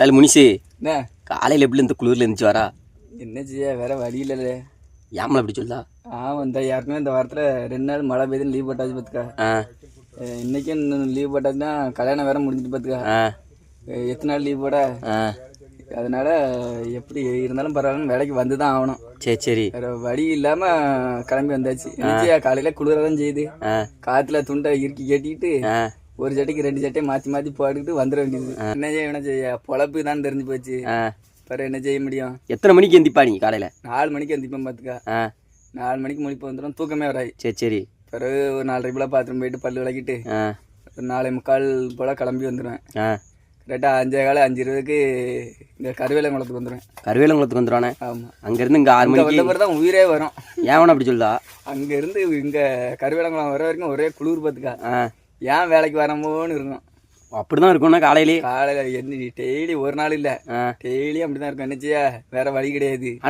அதில் முனிசு என்ன? காலையில் எப்படி இந்த குளிரில் இருந்துச்சு வரா என்ன செய்ய வேற வழி இல்லைல்ல. ஏமலை அப்படி சொல்லா ஆமாம் இந்த யாருக்குமே இந்த வாரத்தில் ரெண்டு நாள் மழை பெய்யுதுன்னு லீவ் போட்டாச்சு பார்த்துக்கா ஆ. அஹ் இன்னைக்கும் லீவ் போட்டாச்சுன்னா கல்யாணம் வேற முடிஞ்சிட்டு பார்த்துக்கா ஆ. எத்தனை நாள் லீவ் போட? ஆ. அதனால எப்படி இருந்தாலும் பரவாயில்லன்னு வேலைக்கு வந்து தான் ஆகணும். சரி சரி. வேற வழி இல்லாம கிளம்பி வந்தாச்சு. காலையில குளிரதான் செய்யுது. ஆ. காத்துல துண்டை இறுக்கி கட்டிட்டு ஆ. ஒரு சட்டைக்கு ரெண்டு சட்டை மாத்தி மாத்தி போட்டுக்கிட்டு வந்துட வேண்டியது. என்ன செய்ய என்ன செய்ய? பொழப்பு தான் தெரிஞ்சு போச்சு. பிறகு என்ன செய்ய முடியும்? எத்தனை மணிக்கு எந்திப்பா நீ காலையில்? நாலு மணிக்கு எந்திப்பேன் பார்த்துக்கா நாலு மணிக்கு முழிப்பு வந்துடும் தூக்கமே வராது. சரி சரி. பிறகு ஒரு நாலரை போல பாத்ரூம் போயிட்டு பல்லு விளக்கிட்டு ஒரு நாலே முக்கால் போல கிளம்பி வந்துடுவேன் கரெக்டாக அஞ்சே காலம் அஞ்சு இருபதுக்கு இங்கே கருவேலங்குளத்துக்கு வந்துடுவேன் கருவேலங்குளத்துக்கு வந்துடுவானே ஆமாம் அங்கேருந்து இங்கே ஆறு மணிக்கு வந்த பிறகு தான் உயிரே வரும். ஏன் அப்படி சொல்லுதா? அங்கேருந்து இங்கே கருவேலங்குளம் வர வரைக்கும் ஒரே குளிர் பார்த்துக்கா ஏன் வேலைக்கு வரமோன்னு இருக்கும் அப்படி தான் இருக்கும்னா காலையிலே காலையில் என்ன டெய்லி ஒரு நாள் இல்லை. டெய்லியும் அப்படி தான் இருக்கும். என்னச்சியா வேற வழி கிடையாது. ஆனா